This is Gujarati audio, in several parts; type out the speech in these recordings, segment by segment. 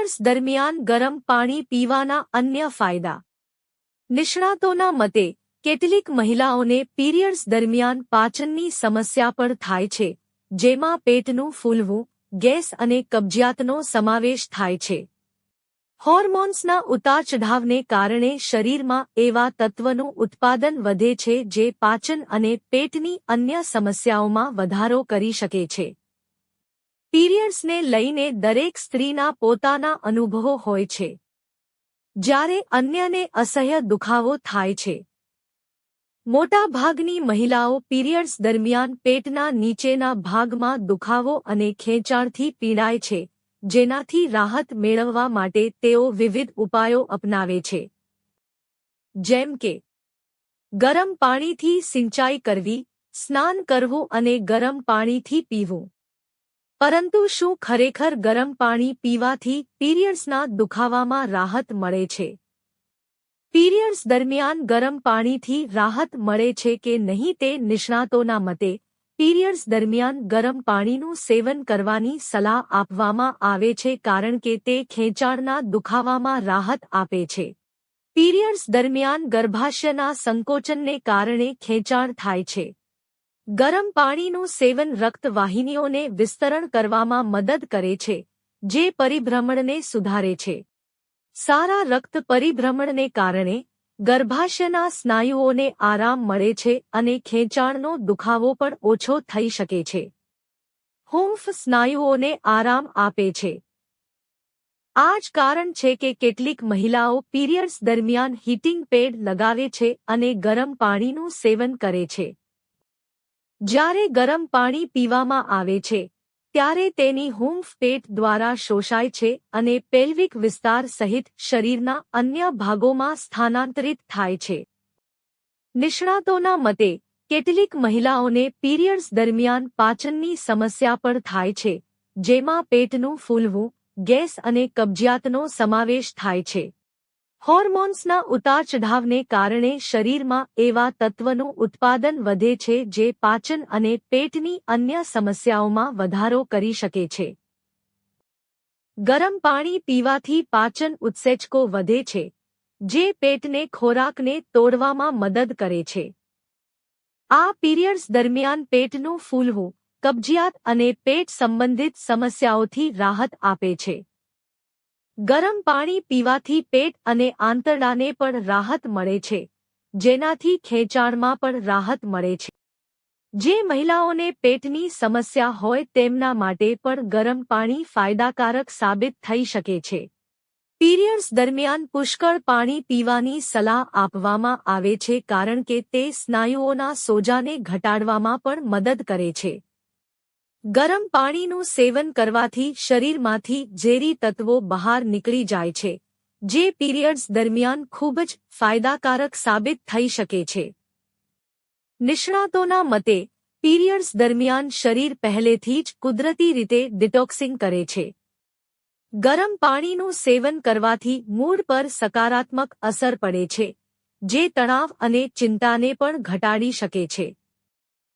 પીરિયડ્સ દરમિયાન ગરમ પાણી પીવાના અન્ય ફાયદા. નિષ્ણાતોના મતે, કેટલીક મહિલાઓને પીરિયડ્સ દરમિયાન પાચનની સમસ્યા પણ થાય છે, જેમાં પેટનું ફૂલવું, ગેસ અને કબજિયાતનો સમાવેશ થાય છે. હોર્મોન્સના ઉતાર ચઢાવને કારણે શરીરમાં એવા તત્વનું ઉત્પાદન વધે છે જે પાચન અને પેટની અન્ય સમસ્યાઓમાં વધારો કરી શકે છે. પીરિયડ્સને લઈને દરેક સ્ત્રીના પોતાના અનુભવો હોય છે. જ્યારે અન્યને અસહ્ય દુખાવો થાય છે. મોટાભાગની મહિલાઓ પીરિયડ્સ દરમિયાન પેટના નીચેના ભાગમાં દુખાવો અને ખેંચાણથી પીડાય છે, જેનાથી રાહત મેળવવા માટે તેઓ વિવિધ ઉપાયો અપનાવે છે. જેમ કે, ગરમ પાણીથી સિંચાઈ કરવી, સ્નાન કરવું અને ગરમ પાણીથી પીવું. પરંતુ શું ખરેખર ગરમ પાણી પીવાથી પીરિયડ્સના દુખાવામાં રાહત મળે છે? પીરિયડ્સ દરમિયાન ગરમ પાણીથી રાહત મળે છે કે નહીં તે નિષ્ણાતોના મતે, પીરિયડ્સ દરમિયાન ગરમ પાણીનું સેવન કરવાની સલાહ આપવામાં આવે છે કારણ કે તે ખેંચાણના દુખાવામાં રાહત આપે છે. પીરિયડ્સ દરમિયાન ગર્ભાશયના સંકોચનને કારણે ખેંચાણ થાય છે. ગરમ પાણીનું સેવન રક્તવાહિનીઓને વિસ્તરણ કરવામાં મદદ કરે છે, જે પરિભ્રમણને સુધારે છે. સારા રક્ત પરિભ્રમણને કારણે ગર્ભાશયના સ્નાયુઓને આરામ મળે છે અને ખેંચાણનો દુખાવો પણ ઓછો થઈ શકે છે. હુંફ સ્નાયુઓને આરામ આપે છે. આ જ કારણ છે કે કેટલીક મહિલાઓ પીરિયડ્સ દરમિયાન હીટિંગ પેડ લગાવે છે અને ગરમ પાણીનું સેવન કરે છે. જ્યારે ગરમ પાણી પીવામાં આવે છે, ત્યારે તેની હૂંફ પેટ દ્વારા શોષાય છે અને પેલ્વિક વિસ્તાર સહિત શરીરના અન્ય ભાગોમાં સ્થાનાંતરિત થાય છે. નિષ્ણાતોના મતે, કેટલીક મહિલાઓને પીરિયડ્સ દરમિયાન પાચનની સમસ્યા પણ થાય છે, જેમાં પેટનું ફૂલવું, ગેસ અને કબજિયાતનો સમાવેશ થાય છે. હોર્મોન્સના ઉતાર ચઢાવને કારણે શરીરમાં એવા તત્વનું ઉત્પાદન વધે છે જે પાચન અને પેટની અન્ય સમસ્યાઓમાં વધારો કરી શકે છે. ગરમ પાણી પીવાથી પાચન ઉત્સેચકો વધે છે, જે પેટને ખોરાકને તોડવામાં મદદ કરે છે. આ પીરિયડ્સ દરમિયાન પેટનું ફૂલવું, કબજિયાત અને પેટ સંબંધિત સમસ્યાઓથી રાહત આપે છે. ગરમ પાણી પીવાથી પેટ અને આંતરડાને પણ રાહત મળે છે, જેનાથી ખેંચાણમાં પણ રાહત મળે છે. જે મહિલાઓને પેટની સમસ્યા હોય તેમના માટે પણ ગરમ પાણી ફાયદાકારક સાબિત થઈ શકે છે. પીરિયડ્સ દરમિયાન પુષ્કળ પાણી પીવાની સલાહ આપવામાં આવે છે કારણ કે તે સ્નાયુઓના સોજાને ઘટાડવામાં પણ મદદ કરે છે. ગરમ પાણીનું સેવન કરવાથી શરીરમાંથી ઝેરી તત્વો બહાર નીકળી જાય છે, જે પીરિયડ્સ દરમિયાન ખૂબ જ ફાયદાકારક સાબિત થઈ શકે છે. નિષ્ણાતોના મતે, પીરિયડ્સ દરમિયાન શરીર પહેલેથી જ કુદરતી રીતે ડિટોક્સિંગ કરે છે. ગરમ પાણીનું સેવન કરવાથી મૂડ પર સકારાત્મક અસર પડે છે, જે તણાવ અને ચિંતાને પણ ઘટાડી શકે છે.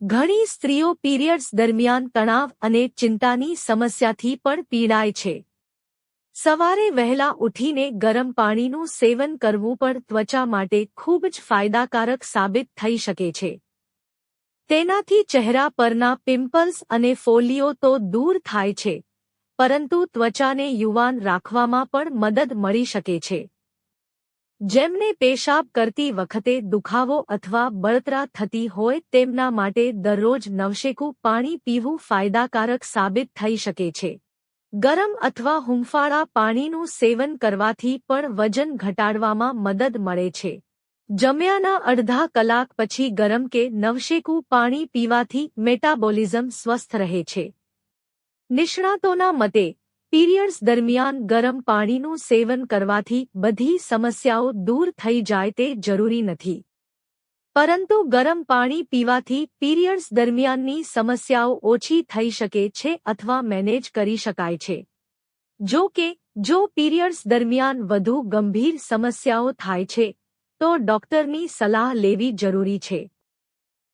ઘણી સ્ત્રીઓ પીરિયડ્સ દરમિયાન તણાવ અને ચિંતાની સમસ્યાથી પણ પીડાય છે. સવારે વહેલા ઉઠીને ગરમ પાણીનું સેવન કરવું પણ ત્વચા માટે ખૂબ જ ફાયદાકારક સાબિત થઈ શકે છે. તેનાથી ચહેરા પરના પિમ્પલ્સ અને ફોલ્લીઓ તો દૂર થાય છે, પરંતુ ત્વચાને યુવાન રાખવામાં પણ મદદ મળી શકે છે. જેમને પેશાબ કરતી વખતે દુખાવો અથવા બળતરા થતી હોય તેમના માટે દરરોજ નવશેકું પાણી પીવું ફાયદાકારક સાબિત થઈ શકે છે. ગરમ અથવા હુંફાળા પાણીનું સેવન કરવાથી પણ વજન ઘટાડવામાં મદદ મળે છે. જમ્યાના અડધા કલાક પછી ગરમ કે નવશેકું પાણી પીવાથી મેટાબોલિઝમ સ્વસ્થ રહે છે. નિષ્ણાતોના મતે પીરિયડ્સ દરમિયાન ગરમ પાણીનું સેવન કરવાથી બધી સમસ્યાઓ દૂર થઈ જાય તે જરૂરી નથી. પરંતુ ગરમ પાણી પીવાથી પીરિયડ્સ દરમિયાનની સમસ્યાઓ ઓછી થઈ શકે છે અથવા મેનેજ કરી શકાય છે. જો કે, જો પીરિયડ્સ દરમિયાન વધુ ગંભીર સમસ્યાઓ થાય છે, તો ડોક્ટરની સલાહ લેવી જરૂરી છે.